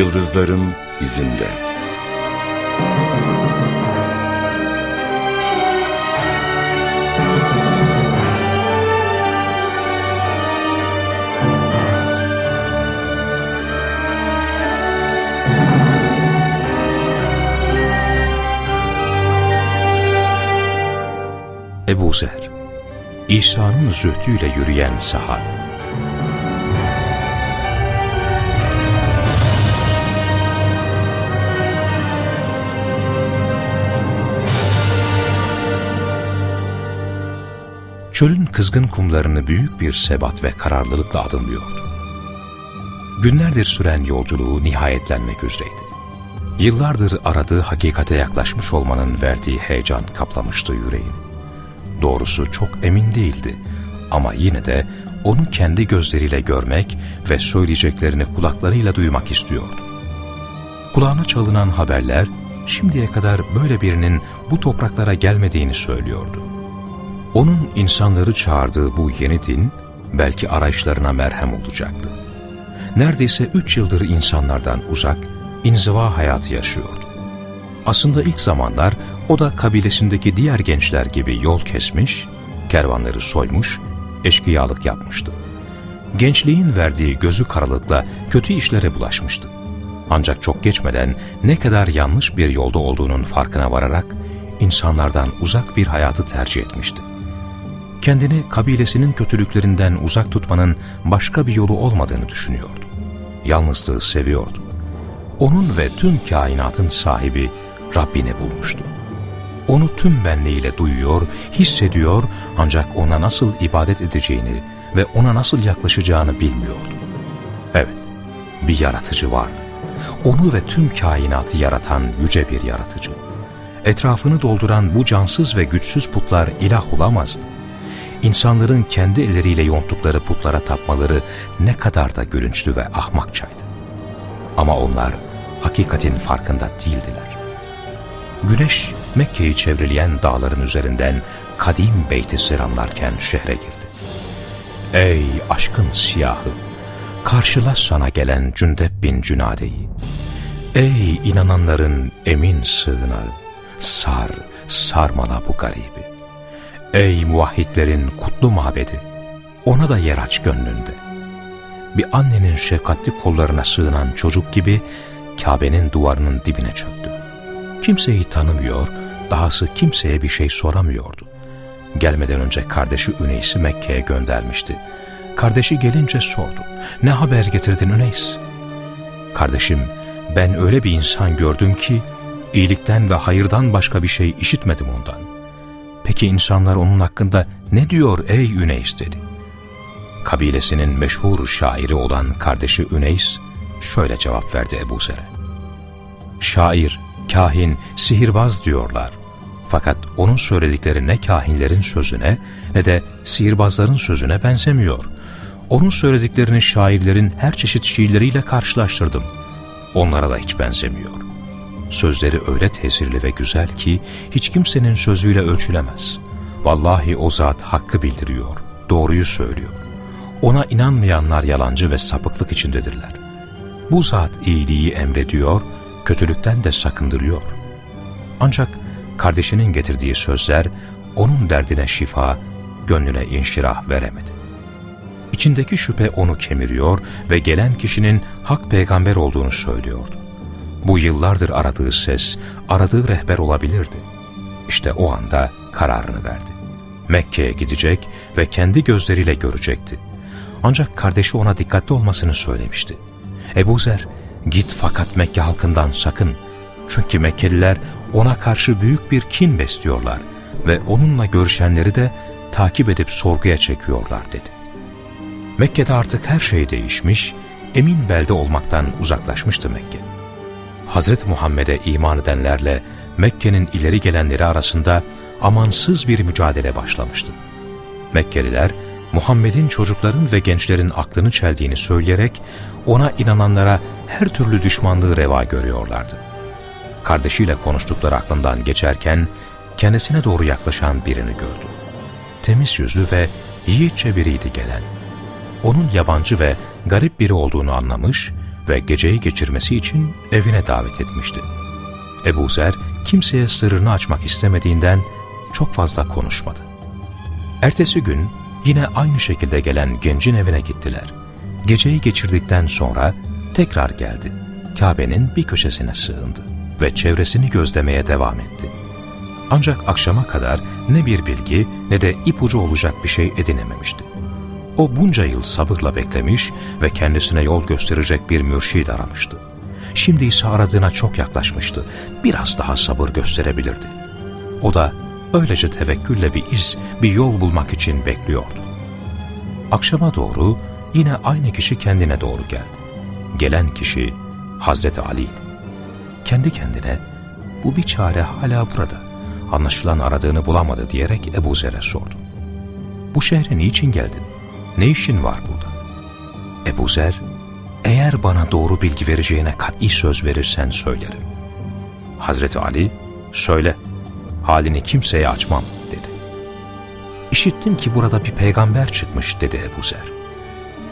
Yıldızların izinde. Ebu Zer, İsa'nın zühdüyle yürüyen sahabe. Çölün kızgın kumlarını büyük bir sebat ve kararlılıkla adımlıyordu. Günlerdir süren yolculuğu nihayetlenmek üzereydi. Yıllardır aradığı hakikate yaklaşmış olmanın verdiği heyecan kaplamıştı yüreğini. Doğrusu çok emin değildi ama yine de onu kendi gözleriyle görmek ve söyleyeceklerini kulaklarıyla duymak istiyordu. Kulağına çalınan haberler şimdiye kadar böyle birinin bu topraklara gelmediğini söylüyordu. Onun insanları çağırdığı bu yeni din belki arayışlarına merhem olacaktı. Neredeyse üç yıldır insanlardan uzak, inziva hayatı yaşıyordu. Aslında ilk zamanlar o da kabilesindeki diğer gençler gibi yol kesmiş, kervanları soymuş, eşkıyalık yapmıştı. Gençliğin verdiği gözü karalıkla kötü işlere bulaşmıştı. Ancak çok geçmeden ne kadar yanlış bir yolda olduğunun farkına vararak insanlardan uzak bir hayatı tercih etmişti. Kendini kabilesinin kötülüklerinden uzak tutmanın başka bir yolu olmadığını düşünüyordu. Yalnızlığı seviyordu. Onun ve tüm kainatın sahibi Rabbini bulmuştu. Onu tüm benliğiyle duyuyor, hissediyor ancak ona nasıl ibadet edeceğini ve ona nasıl yaklaşacağını bilmiyordu. Evet, bir yaratıcı vardı. Onu ve tüm kainatı yaratan yüce bir yaratıcı. Etrafını dolduran bu cansız ve güçsüz putlar ilah olamazdı. İnsanların kendi elleriyle yonttukları putlara tapmaları ne kadar da gülünçlü ve ahmakçaydı. Ama onlar hakikatin farkında değildiler. Güneş Mekke'yi çevreleyen dağların üzerinden kadim beyti selamlarken şehre girdi. Ey aşkın siyahı! Karşıla sana gelen Cündep bin Cünade'yi. Ey inananların emin sığınağı! Sar, sarmala bu garibi. Ey muvahhidlerin kutlu mabedi! Ona da yer aç gönlünde. Bir annenin şefkatli kollarına sığınan çocuk gibi Kabe'nin duvarının dibine çöktü. Kimseyi tanımıyor, dahası kimseye bir şey soramıyordu. Gelmeden önce kardeşi Üneys'i Mekke'ye göndermişti. Kardeşi gelince sordu. Ne haber getirdin Üneys? Kardeşim, ben öyle bir insan gördüm ki, iyilikten ve hayırdan başka bir şey işitmedim ondan. Peki insanlar onun hakkında ne diyor ey Üneys dedi. Kabilesinin meşhur şairi olan kardeşi Üneys şöyle cevap verdi Ebu Zer'e. Şair, kahin, sihirbaz diyorlar. Fakat onun söyledikleri ne kahinlerin sözüne ne de sihirbazların sözüne benzemiyor. Onun söylediklerini şairlerin her çeşit şiirleriyle karşılaştırdım. Onlara da hiç benzemiyor. Sözleri öyle tesirli ve güzel ki hiç kimsenin sözüyle ölçülemez. Vallahi o zat hakkı bildiriyor, doğruyu söylüyor. Ona inanmayanlar yalancı ve sapıklık içindedirler. Bu zat iyiliği emrediyor, kötülükten de sakındırıyor. Ancak kardeşinin getirdiği sözler onun derdine şifa, gönlüne inşirah veremedi. İçindeki şüphe onu kemiriyor ve gelen kişinin hak peygamber olduğunu söylüyordu. Bu yıllardır aradığı ses, aradığı rehber olabilirdi. İşte o anda kararını verdi. Mekke'ye gidecek ve kendi gözleriyle görecekti. Ancak kardeşi ona dikkatli olmasını söylemişti. Ebu Zer, git fakat Mekke halkından sakın. Çünkü Mekkeliler ona karşı büyük bir kin besliyorlar ve onunla görüşenleri de takip edip sorguya çekiyorlar dedi. Mekke'de artık her şey değişmiş, emin belde olmaktan uzaklaşmıştı Mekke. Hazreti Muhammed'e iman edenlerle Mekke'nin ileri gelenleri arasında amansız bir mücadele başlamıştı. Mekkeliler, Muhammed'in çocukların ve gençlerin aklını çeldiğini söyleyerek ona inananlara her türlü düşmanlığı reva görüyorlardı. Kardeşiyle konuştukları aklından geçerken kendisine doğru yaklaşan birini gördü. Temiz yüzlü ve yiğitçe biriydi gelen. Onun yabancı ve garip biri olduğunu anlamış, ve geceyi geçirmesi için evine davet etmişti. Ebu Zer kimseye sırrını açmak istemediğinden çok fazla konuşmadı. Ertesi gün yine aynı şekilde gelen gencin evine gittiler. Geceyi geçirdikten sonra tekrar geldi. Kabe'nin bir köşesine sığındı ve çevresini gözlemeye devam etti. Ancak akşama kadar ne bir bilgi ne de ipucu olacak bir şey edinememişti. O bunca yıl sabırla beklemiş ve kendisine yol gösterecek bir mürşid aramıştı. Şimdi ise aradığına çok yaklaşmıştı. Biraz daha sabır gösterebilirdi. O da öylece tevekkülle bir iz, bir yol bulmak için bekliyordu. Akşama doğru yine aynı kişi kendine doğru geldi. Gelen kişi Hazreti Ali'ydi. Kendi kendine bu bir çare hala burada. Anlaşılan aradığını bulamadı diyerek Ebu Zer'e sordu. Bu şehre niçin geldin? Ne işin var burada? Ebu Zer, eğer bana doğru bilgi vereceğine kat'i söz verirsen söylerim. Hazreti Ali, söyle, halini kimseye açmam dedi. İşittim ki burada bir peygamber çıkmış dedi Ebu Zer.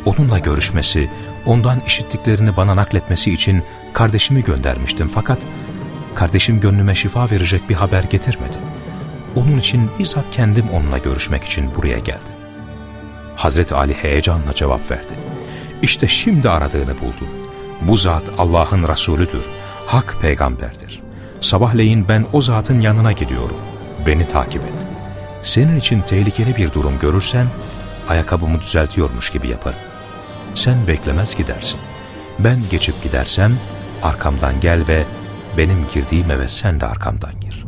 Onunla görüşmesi, ondan işittiklerini bana nakletmesi için kardeşimi göndermiştim fakat kardeşim gönlüme şifa verecek bir haber getirmedi. Onun için bizzat kendim onunla görüşmek için buraya geldim. Hazreti Ali heyecanla cevap verdi. İşte şimdi aradığını buldun. Bu zat Allah'ın Resulüdür, hak peygamberdir. Sabahleyin ben o zatın yanına gidiyorum. Beni takip et. Senin için tehlikeli bir durum görürsen, ayakkabımı düzeltiyormuş gibi yaparım. Sen beklemez gidersin. Ben geçip gidersem, arkamdan gel ve benim girdiğim eve sen de arkamdan gir.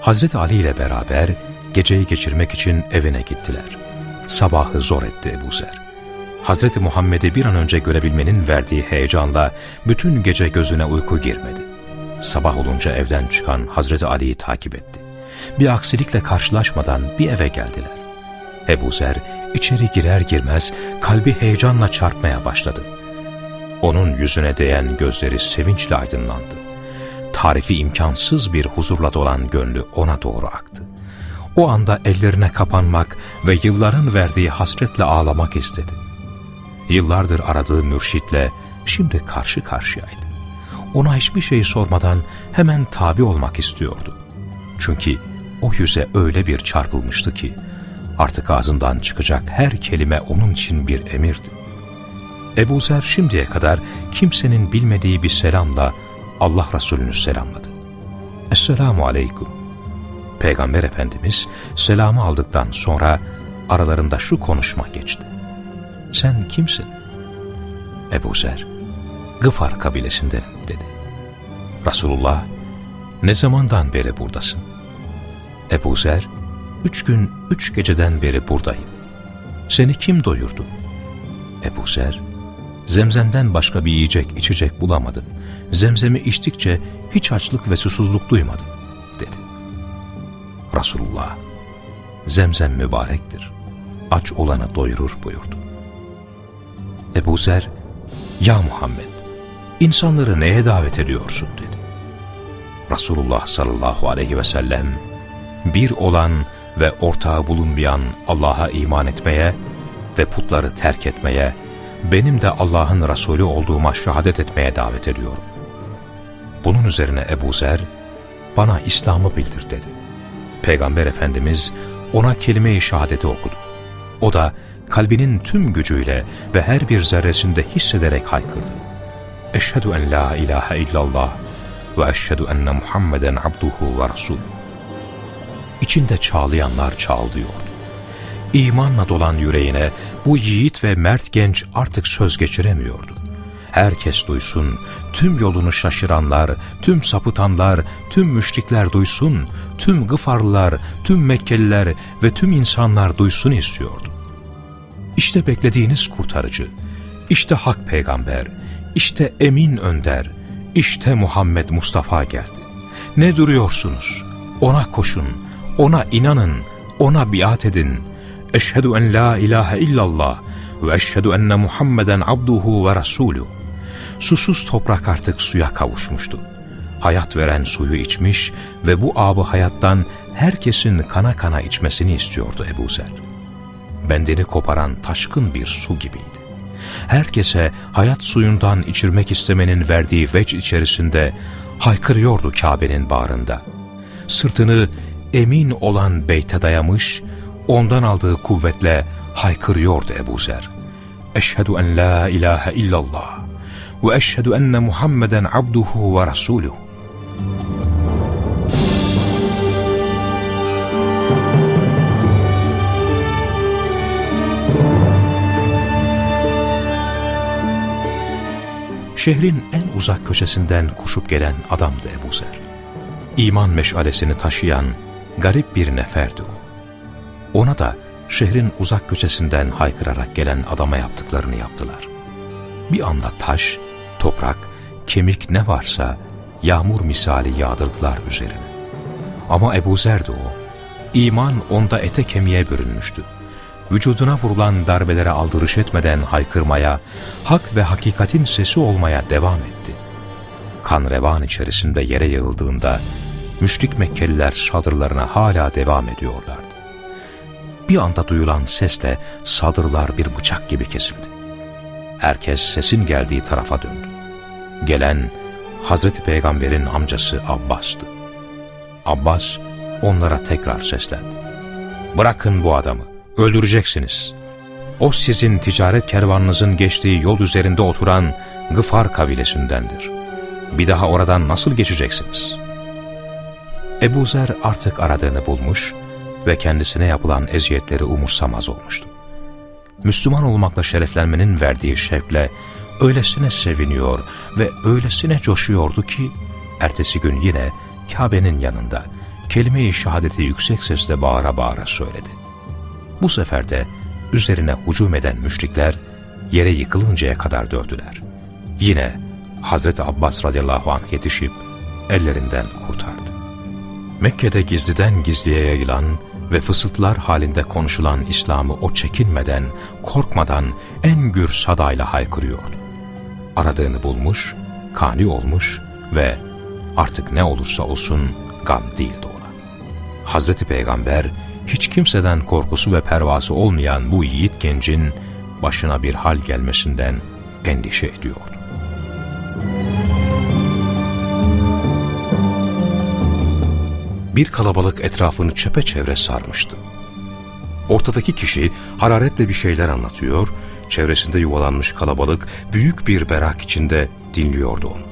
Hazreti Ali ile beraber geceyi geçirmek için evine gittiler. Sabahı zor etti Ebu Zer. Hazreti Muhammed'i bir an önce görebilmenin verdiği heyecanla bütün gece gözüne uyku girmedi. Sabah olunca evden çıkan Hazreti Ali'yi takip etti. Bir aksilikle karşılaşmadan bir eve geldiler. Ebu Zer içeri girer girmez kalbi heyecanla çarpmaya başladı. Onun yüzüne değen gözleri sevinçle aydınlandı tarifi imkansız bir huzurla dolan gönlü ona doğru aktı. O anda ellerine kapanmak ve yılların verdiği hasretle ağlamak istedi. Yıllardır aradığı mürşitle şimdi karşı karşıyaydı. Ona hiçbir şey sormadan hemen tabi olmak istiyordu. Çünkü o yüze öyle bir çarpılmıştı ki artık ağzından çıkacak her kelime onun için bir emirdi. Ebu Zer şimdiye kadar kimsenin bilmediği bir selamla Allah Resulü'nü selamladı. Esselamu Aleyküm. Peygamber Efendimiz selamı aldıktan sonra aralarında şu konuşma geçti. Sen kimsin? Ebu Zer, Gıfar kabilesindenim dedi. Resulullah, ne zamandan beri buradasın? Ebu Zer, üç gün, üç geceden beri buradayım. Seni kim doyurdu? Ebu Zer, zemzemden başka bir yiyecek içecek bulamadım. Zemzemi içtikçe hiç açlık ve susuzluk duymadım, dedi. Resulullah, zemzem mübarektir, aç olanı doyurur buyurdu. Ebu Zer, ya Muhammed, insanları neye davet ediyorsun dedi. Resulullah sallallahu aleyhi ve sellem, bir olan ve ortağı bulunmayan Allah'a iman etmeye ve putları terk etmeye, benim de Allah'ın Resulü olduğuma şehadet etmeye davet ediyorum. Bunun üzerine Ebu Zer, bana İslam'ı bildir dedi. Peygamber Efendimiz ona kelime-i şehadeti okudu. O da kalbinin tüm gücüyle ve her bir zerresinde hissederek haykırdı. Eşhedü en la ilahe illallah ve eşhedü enne Muhammeden abduhu ve rasul. İçinde çağlayanlar çağlıyordu. İmanla dolan yüreğine bu yiğit ve mert genç artık söz geçiremiyordu. Herkes duysun, tüm yolunu şaşıranlar, tüm sapıtanlar, tüm müşrikler duysun, tüm Gıfarlılar, tüm Mekkeliler ve tüm insanlar duysun istiyordu. İşte beklediğiniz kurtarıcı, işte hak peygamber, işte emin önder, işte Muhammed Mustafa geldi. Ne duruyorsunuz? Ona koşun, ona inanın, ona biat edin. Eşhedü en la ilahe illallah ve eşhedü enne Muhammeden abduhu ve rasulü. Susuz toprak artık suya kavuşmuştu. Hayat veren suyu içmiş ve bu abı hayattan herkesin kana kana içmesini istiyordu Ebu Zer. Bendeni koparan taşkın bir su gibiydi. Herkese hayat suyundan içirmek istemenin verdiği veç içerisinde haykırıyordu Kabe'nin bağrında. Sırtını emin olan beyte dayamış, ondan aldığı kuvvetle haykırıyordu Ebu Zer. Eşhedü en la ilahe illallah ve eşhedü enne Muhammeden abduhu ve rasuluhu. Şehrin en uzak köşesinden koşup gelen adamdı Ebu Zer. İman meşalesini taşıyan garip bir neferdi o. Ona da şehrin uzak köşesinden haykırarak gelen adama yaptıklarını yaptılar. Bir anda taş, toprak, kemik ne varsa yağmur misali yağdırdılar üzerine. Ama Ebu Zer'di o. İman onda ete kemiğe bürünmüştü. Vücuduna vurulan darbelere aldırış etmeden haykırmaya, hak ve hakikatin sesi olmaya devam etti. Kan revan içerisinde yere yığıldığında, müşrik Mekkeliler saldırılarına hala devam ediyorlardı. Bir anda duyulan sesle saldırılar bir bıçak gibi kesildi. Herkes sesin geldiği tarafa döndü. Gelen Hazreti Peygamber'in amcası Abbas'tı. Abbas onlara tekrar seslendi. Bırakın bu adamı, öldüreceksiniz. O sizin ticaret kervanınızın geçtiği yol üzerinde oturan Gıfar kabilesindendir. Bir daha oradan nasıl geçeceksiniz? Ebu Zer artık aradığını bulmuş ve kendisine yapılan eziyetleri umursamaz olmuştu. Müslüman olmakla şereflenmenin verdiği şevkle öylesine seviniyor ve öylesine coşuyordu ki, ertesi gün yine Kabe'nin yanında kelime-i şehadeti yüksek sesle bağıra bağıra söyledi. Bu sefer de üzerine hücum eden müşrikler yere yıkılıncaya kadar dövdüler. Yine Hazreti Abbas radıyallahu anh yetişip ellerinden kurtardı. Mekke'de gizliden gizliye yayılan ve fısıltılar halinde konuşulan İslam'ı o çekinmeden, korkmadan en gür sadayla haykırıyordu. Aradığını bulmuş, kani olmuş ve artık ne olursa olsun gam değildi ona. Hazreti Peygamber hiç kimseden korkusu ve pervası olmayan bu yiğit gencin başına bir hal gelmesinden endişe ediyordu. Bir kalabalık etrafını çepeçevre sarmıştı. Ortadaki kişi hararetle bir şeyler anlatıyor, çevresinde yuvalanmış kalabalık büyük bir berak içinde dinliyordu onu.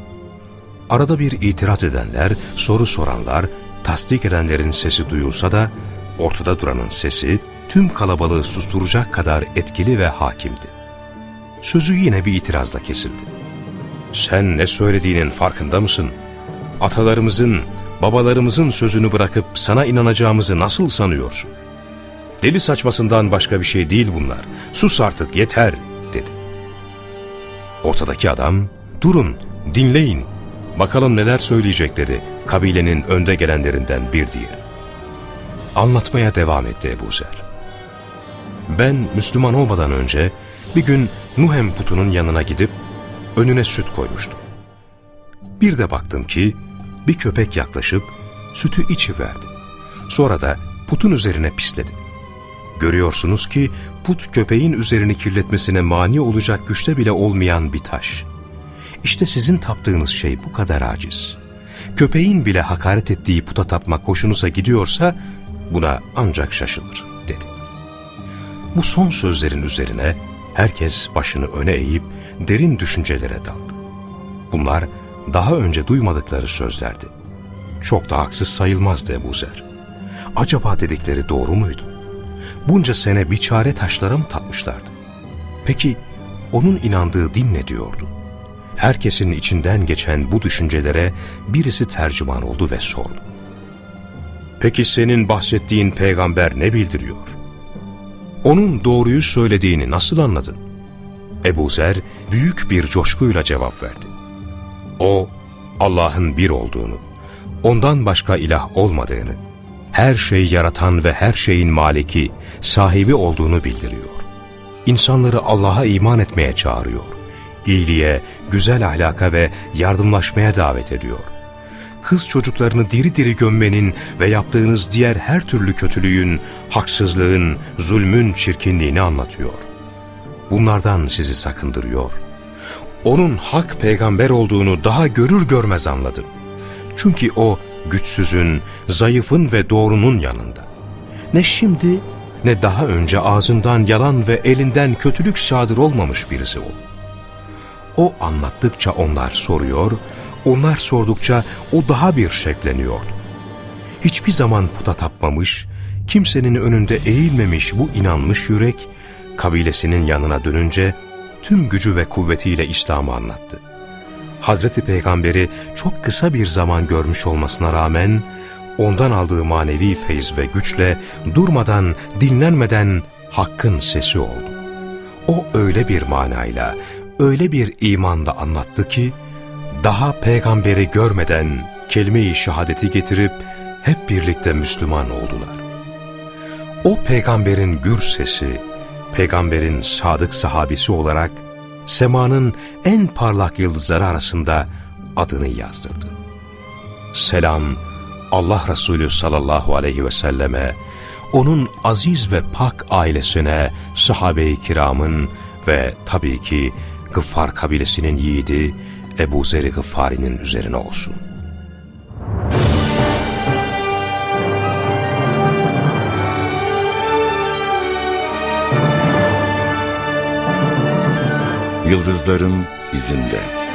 Arada bir itiraz edenler, soru soranlar, tasdik edenlerin sesi duyulsa da ortada duranın sesi tüm kalabalığı susturacak kadar etkili ve hakimdi. Sözü yine bir itirazla kesildi. Sen ne söylediğinin farkında mısın? Atalarımızın, babalarımızın sözünü bırakıp sana inanacağımızı nasıl sanıyorsun? Deli saçmasından başka bir şey değil bunlar. Sus artık yeter dedi. Ortadaki adam durun dinleyin bakalım neler söyleyecek dedi kabilenin önde gelenlerinden bir diğeri. Anlatmaya devam etti Ebu Zer. Ben Müslüman olmadan önce bir gün Nuhem putunun yanına gidip önüne süt koymuştum. Bir de baktım ki bir köpek yaklaşıp sütü içiverdi. Sonra da putun üzerine pisledi. Görüyorsunuz ki put köpeğin üzerini kirletmesine mani olacak güçte bile olmayan bir taş. İşte sizin taptığınız şey bu kadar aciz. Köpeğin bile hakaret ettiği puta tapmak hoşunuza gidiyorsa buna ancak şaşılır dedi. Bu son sözlerin üzerine herkes başını öne eğip derin düşüncelere daldı. Bunlar daha önce duymadıkları sözlerdi. Çok da haksız sayılmazdı Ebu Zer. Acaba dedikleri doğru muydu? Bunca sene bir çare taşlara mı tapmışlardı? Peki onun inandığı din ne diyordu? Herkesin içinden geçen bu düşüncelere birisi tercüman oldu ve sordu. Peki senin bahsettiğin peygamber ne bildiriyor? Onun doğruyu söylediğini nasıl anladın? Ebu Zer büyük bir coşkuyla cevap verdi. O, Allah'ın bir olduğunu, ondan başka ilah olmadığını, her şeyi yaratan ve her şeyin maliki, sahibi olduğunu bildiriyor. İnsanları Allah'a iman etmeye çağırıyor. İyiliğe, güzel ahlaka ve yardımlaşmaya davet ediyor. kız çocuklarını diri diri gömmenin ve yaptığınız diğer her türlü kötülüğün, haksızlığın, zulmün çirkinliğini anlatıyor. Bunlardan sizi sakındırıyor. Onun hak peygamber olduğunu daha görür görmez anladım. Çünkü o güçsüzün, zayıfın ve doğrunun yanında. Ne şimdi ne daha önce ağzından yalan ve elinden kötülük sadır olmamış birisi o. O anlattıkça onlar soruyor, onlar sordukça o daha bir şekleniyordu. Hiçbir zaman puta tapmamış, kimsenin önünde eğilmemiş bu inanmış yürek, kabilesinin yanına dönünce tüm gücü ve kuvvetiyle İslam'ı anlattı. Hazreti Peygamberi çok kısa bir zaman görmüş olmasına rağmen, ondan aldığı manevi feyz ve güçle durmadan, dinlenmeden Hakk'ın sesi oldu. O öyle bir manayla, öyle bir imanda anlattı ki, daha peygamberi görmeden kelime-i şehadeti getirip hep birlikte Müslüman oldular. O peygamberin gür sesi, peygamberin sadık sahabisi olarak semanın en parlak yıldızları arasında adını yazdırdı. Selam Allah Resulü sallallahu aleyhi ve selleme, onun aziz ve pak ailesine, sahabe-i kiramın ve tabii ki Gıffar kabilesinin yiğidi Ebu Zer-i Gıffari'nin üzerine olsun. Yıldızların izinde.